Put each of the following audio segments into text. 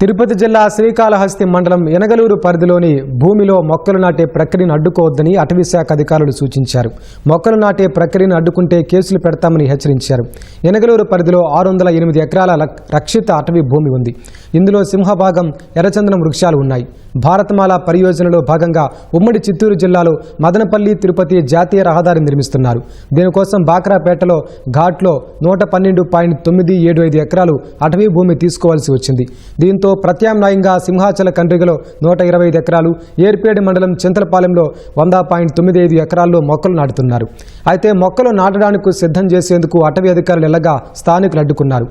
తిరుపతి జిల్లా శ్రీకాళహస్తి మండలం ఎనగలూరు పరిధిలోని భూమిలో మొక్కలు నాటే ప్రక్రియను అడ్డుకోవద్దని అటవీ శాఖ అధికారులు సూచించారు. మొక్కలు నాటే ప్రక్రియను అడ్డుకుంటే కేసులు పెడతామని హెచ్చరించారు. ఎనగలూరు పరిధిలో ఆరు వందల ఎనిమిది ఎకరాల రక్షిత అటవీ భూమి ఉంది. ఇందులో సింహభాగం ఎర్రచందనం వృక్షాలు ఉన్నాయి. భారతమాల పరియోజనలో భాగంగా ఉమ్మడి చిత్తూరు జిల్లాలో మదనపల్లి తిరుపతి జాతీయ రహదారి నిర్మిస్తున్నారు. దీనికోసం బాక్రాపేటలో ఘాట్లో నూట పన్నెండు పాయింట్ తొమ్మిది ఏడు ఐదు ఎకరాలు అటవీ భూమి తీసుకోవాల్సి వచ్చింది. దీంతో ప్రత్యామ్నాయంగా సింహాచల కండ్రిగలో నూట ఇరవై ఐదు ఎకరాలు ఏర్పేడు మండలం చింతలపాలెంలో వంద పాయింట్ తొమ్మిది ఐదు ఎకరాల్లో మొక్కలు నాటుతున్నారు. అయితే మొక్కలు నాటడానికి సిద్ధం చేసేందుకు అటవీ అధికారులు ఎల్లగా స్థానికులు అడ్డుకున్నారు.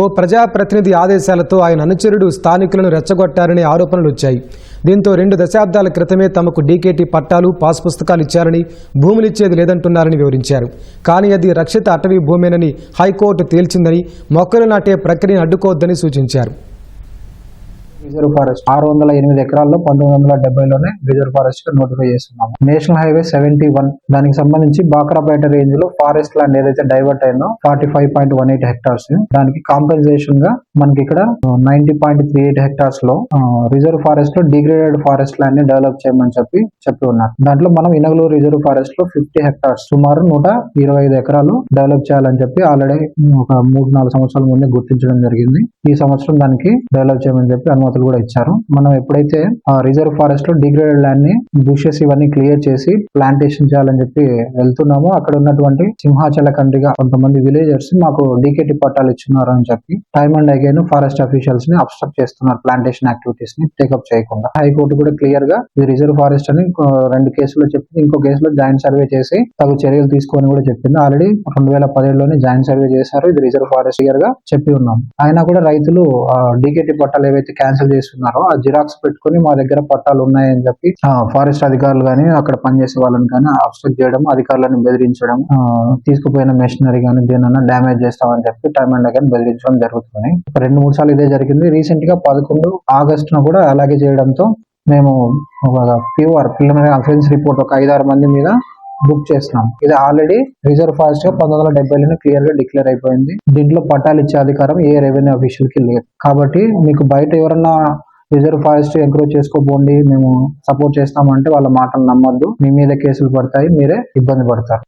ఓ ప్రజాప్రతినిధి ఆదేశాలతో ఆయన అనుచరుడు స్థానికులను రెచ్చగొట్టారనే ఆరోపణలు వచ్చాయి. దీంతో రెండు దశాబ్దాల క్రితమే తమకు డీకేటీ పట్టాలు పాస్ పుస్తకాలు ఇచ్చారని భూములిచ్చేది లేదంటున్నారని వివరించారు. కానీ అది రక్షిత అటవీ భూమేనని హైకోర్టు తేల్చిందని మొక్కలు నాటే ప్రక్రియను అడ్డుకోవద్దని సూచించారు. Reserve forest. ఆరు వందల ఎనిమిది ఎకరాల్లో పంతొమ్మిది వందల డెబ్బైలోనే రిజర్వ్ ఫారెస్ట్గా నోటిఫై చేస్తున్నాము. నేషనల్ హైవే సెవెంటీ వన్ దానికి సంబంధించి బాక్రాపేట రేంజ్లో ఫారెస్ట్ ల్యాండ్ ఏదైతే డైవర్ట్ అయిందో forty five point one eight hectares దానికి కాంపెన్సేషన్గా మనకి ఇక్కడ నైన్టీ పాయింట్ త్రీ ఎయిట్ హెక్టార్స్లో రిజర్వ్ ఫారెస్ట్లో డిగ్రేడెడ్ ఫారెస్ట్ ల్యాండ్ని డెవలప్ చేయమని చెప్పి చెప్పి ఉన్నారు. దాంట్లో మనం ఇనగలూరు రిజర్వ్ ఫారెస్ట్లో ఫిఫ్టీ హెక్టార్స్ సుమారు నూట ఇరవై ఐదు ఎకరాలు డెవలప్ చేయాలని చెప్పి ఆల్రెడీ ఒక మూడు నాలుగు సంవత్సరాల ముందే గుర్తించడం జరిగింది. ఈ సంవత్సరం దానికి డెవలప్ చేయమని చెప్పి అనుమతులు కూడా ఇచ్చారు. మనం ఎప్పుడైతే ఆ రిజర్వ్ ఫారెస్ట్లో డిగ్రేడెడ్ ల్యాండ్ని బుషెస్ ఇవన్నీ క్లియర్ చేసి ప్లాంటేషన్ చేయాలని చెప్పి వెళ్తున్నాము. అక్కడ ఉన్నటువంటి సింహాచల కండ్రిగా కొంతమంది విలేజర్స్ మాకు డీకేటీ పట్టాలు ఇచ్చున్నారు అని చెప్పి టైమ్ అండ్ అగైన్ ఫారెస్ట్ అఫీషియల్స్ని అబ్స్ట్రక్ట్ చేస్తున్నారు ప్లాంటేషన్ యాక్టివిటీస్ని టేకప్ చేయకుండా. హైకోర్టు కూడా క్లియర్గా ఇది రిజర్వ్ ఫారెస్ట్ అని రెండు కేసులు చెప్పింది. ఇంకో కేసులో జాయింట్ సర్వే చేసి తగు చర్యలు తీసుకొని కూడా చెప్పింది. ఆల్రెడీ రెండు వేల పదిహేడులోనే జాయింట్ సర్వే చేశారు. ఇది రిజర్వ్ ఫారెస్ట్ ఇయర్గా చెప్పి ఉన్నాం అయినా కూడా రైతులు డీకేటీ పట్టాలు ఏవైతే క్యాన్సిల్ చేస్తున్నారో. ఆ జిరాక్స్ పెట్టుకొని మా దగ్గర పట్టాలు ఉన్నాయని చెప్పి ఫారెస్ట్ అధికారులు కానీ అక్కడ పనిచేసే వాళ్ళని కానీ అబ్స్ట్రక్ట్ చేయడం అధికారులను బెదిరించడం తీసుకుపోయిన మెషినరీ కానీ దేనన్నా డ్యామేజ్ చేస్తామని చెప్పి టైం అండ్ అగైన్ బెదిరించడం జరుగుతుంది. రెండు మూడు సార్లు ఇదే జరిగింది. రీసెంట్గా పదకొండు ఆగస్టున కూడా అలాగే చేయడంతో మేము ఒక ప్యూఆర్ ప్రిలిమినరీ అఫెన్స్ రిపోర్ట్ ఒక ఐదారు మంది మీద బుక్ చేస్తున్నాం. ఇది ఆల్రెడీ రిజర్వ్ ఫారెస్ట్గా పంతొమ్మిది వందల డెబ్బైలోనే క్లియర్గా డిక్లేర్ అయిపోయింది. దీంట్లో పట్టాలు ఇచ్చే అధికారం ఏ రెవెన్యూ అఫీషియల్కి లేదు. కాబట్టి మీకు బయట ఎవరన్నా రిజర్వ్ ఫారెస్ట్ ఎంక్రోచ్ చేసుకోపోండి మేము సపోర్ట్ చేస్తామంటే వాళ్ళ మాటలు నమ్మద్దు. మీ మీద కేసులు పడతాయి మీరే ఇబ్బంది పడతారు.